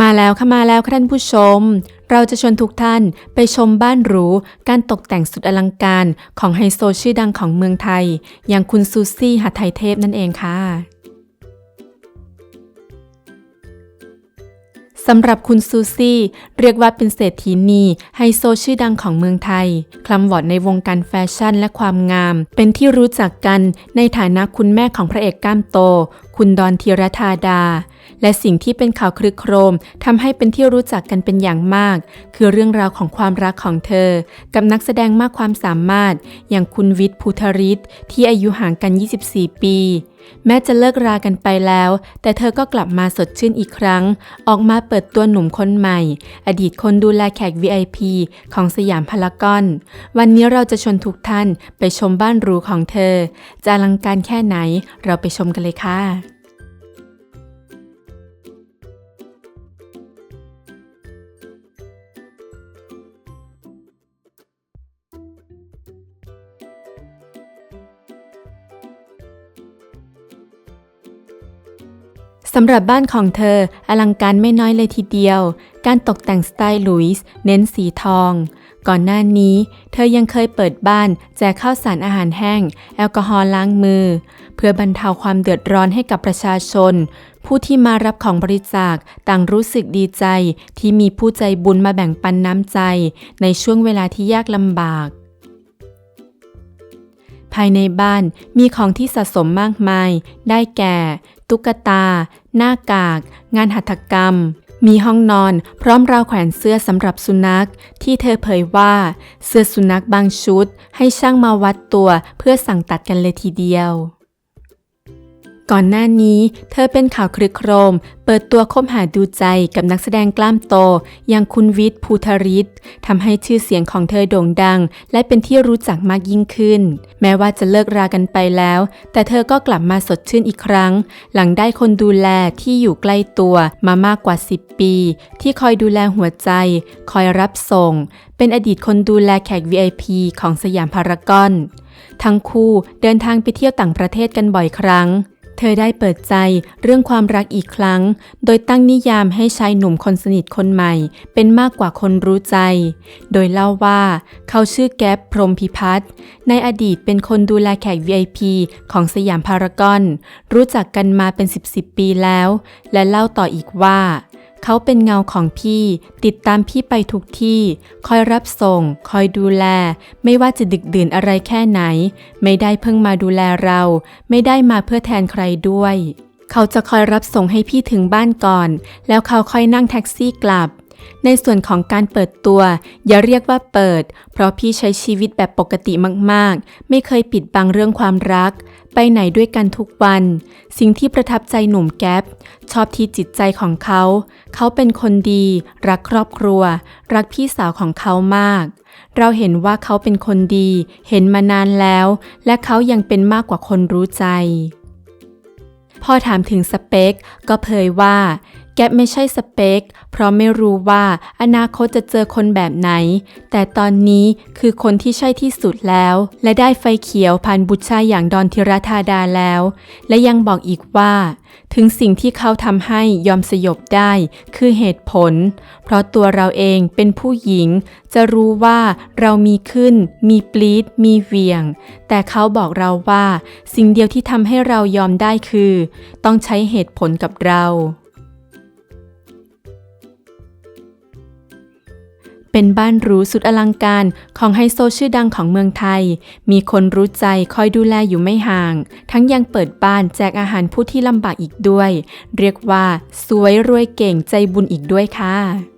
มาแล้วค่ะมาแล้วค่ะท่านผู้ชม เราจะชวนทุกท่านไปชมบ้านหรู การตกแต่งสุดอลังการของไฮโซชื่อดังของเมืองไทย อย่างคุณซูซี่หัตไทยเทพนั่นเองค่ะสำหรับคุณซูซี่ เรียกว่าเป็นเศรษฐีนีไฮโซชื่อดังของเมืองไทย คลำวอดในวงการแฟชั่นและความงาม เป็นที่รู้จักกันในฐานะคุณแม่ของพระเอกก้ามโต คุณดอนธีรธาดา และสิ่งที่เป็นข่าวคลึกโครมทำให้เป็นที่รู้จักกันเป็นอย่างมาก คือเรื่องราวของความรักของเธอ กับนักแสดงมากความสามารถ อย่างคุณวิทย์ภูทริศที่อายุห่างกัน 24 ปี แม้จะเลิกรากันไปแล้ว แต่เธอก็กลับมาสดชื่นอีกครั้ง ออกมาเปิดตัวหนุ่มคนใหม่ อดีตคนดูแลแขก VIP ของสยามพารากอน วันนี้เราจะชวนทุกท่านไปชมบ้านหรูของเธอ จะอลังการแค่ไหนเราไปชมกันเลยค่ะ สำหรับบ้านของเธออลังการไม่น้อยเลยทีเดียว การตกแต่งสไตล์ลุยส์เน้นสีทอง ก่อนหน้านี้ เธอยังเคยเปิดบ้านแจกข้าวสารอาหารแห้ง แอลกอฮอล์ล้างมือ เพื่อบรรเทาความเดือดร้อนให้กับประชาชน ผู้ที่มารับของบริจาคต่างรู้สึกดีใจ ที่มีผู้ใจบุญมาแบ่งปันน้ำใจ ในช่วงเวลาที่ยากลำบากภายในบ้านมีของที่สะสมมากมาย ได้แก่ ตุ๊กตา หน้ากาก งานหัตถกรรม มีห้องนอน พร้อมราวแขวนเสื้อสำหรับสุนัข ที่เธอเผยว่า เสื้อสุนัขบางชุด ให้ช่างมาวัดตัวเพื่อสั่งตัดกันเลยทีเดียว ก่อนหน้านี้เธอเป็นข่าวคลึกโครม เปิดตัวคบหาดูใจกับนักแสดงกล้ามโต อย่างคุณวิทย์ภูทริศทำให้ชื่อเสียงของเธอโด่งดัง และเป็นที่รู้จักมากยิ่งขึ้น แม้ว่าจะเลิกรากันไปแล้ว แต่เธอก็กลับมาสดชื่นอีกครั้ง หลังได้คนดูแลที่อยู่ใกล้ตัวมามากกว่า 10 ปี ที่คอยดูแลหัวใจ คอยรับส่ง เป็นอดีตคนดูแลแขก VIP ของสยามพารากอน ทั้งคู่เดินทางไปเที่ยวต่างประเทศกันบ่อยครั้ง เธอได้เปิดใจเรื่องความรักอีกครั้ง โดยตั้งนิยามให้ชายหนุ่มคนสนิทคนใหม่ เป็นมากกว่าคนรู้ใจ โดยเล่าว่าเขาชื่อแก๊ปพรหมพิพัฒน์ในอดีตเป็นคนดูแลแขก VIP ของสยามพารากอน รู้จักกันมาเป็น 10 10ปีแล้ว และเล่าต่ออีกว่า เขาเป็นเงาของพี่ ติดตามพี่ไปทุกที่ คอยรับส่ง คอยดูแล ไม่ว่าจะดึกดื่นอะไรแค่ไหน ไม่ได้เพิ่งมาดูแลเรา ไม่ได้มาเพื่อแทนใครด้วย เขาจะคอยรับส่งให้พี่ถึงบ้านก่อน แล้วเขาค่อยนั่งแท็กซี่กลับ ในส่วนของการเปิดตัว อย่าเรียกว่าเปิด เพราะพี่ใช้ชีวิตแบบปกติมากๆ ไม่เคยปิดบังเรื่องความรัก ไปไหนด้วยกันทุกวัน สิ่งที่ประทับใจหนุ่มแก๊ปชอบที่จิตใจของเขา เขาเป็นคนดี รักครอบครัว รักพี่สาวของเขามาก เราเห็นว่าเขาเป็นคนดี เห็นมานานแล้ว และเขายังเป็นมากกว่าคนรู้ใจพอถามถึงสเปค ก็เผยว่า แก๊ปไม่ใช่สเปค เพราะไม่รู้ว่าอนาคตจะเจอคนแบบไหน แต่ตอนนี้คือคนที่ใช่ที่สุดแล้ว และได้ไฟเขียวผ่านบุตรชายอย่างดอนธิรธาดาแล้ว และยังบอกอีกว่า ถึงสิ่งที่เขาทำให้ยอมสยบได้ คือเหตุผล เพราะตัวเราเองเป็นผู้หญิง จะรู้ว่าเรามีขึ้น มีปลีดมีเวียง แต่เขาบอกเราว่า สิ่งเดียวที่ทำให้เรายอมได้คือ ต้องใช้เหตุผลกับเรา เป็นบ้านหรูสุดอลังการของไฮโซชื่อดังของเมืองไทย มีคนรู้ใจคอยดูแลอยู่ไม่ห่าง ทั้งยังเปิดบ้านแจกอาหารผู้ที่ลำบากอีกด้วย เรียกว่า สวยรวยเก่งใจบุญอีกด้วยค่ะ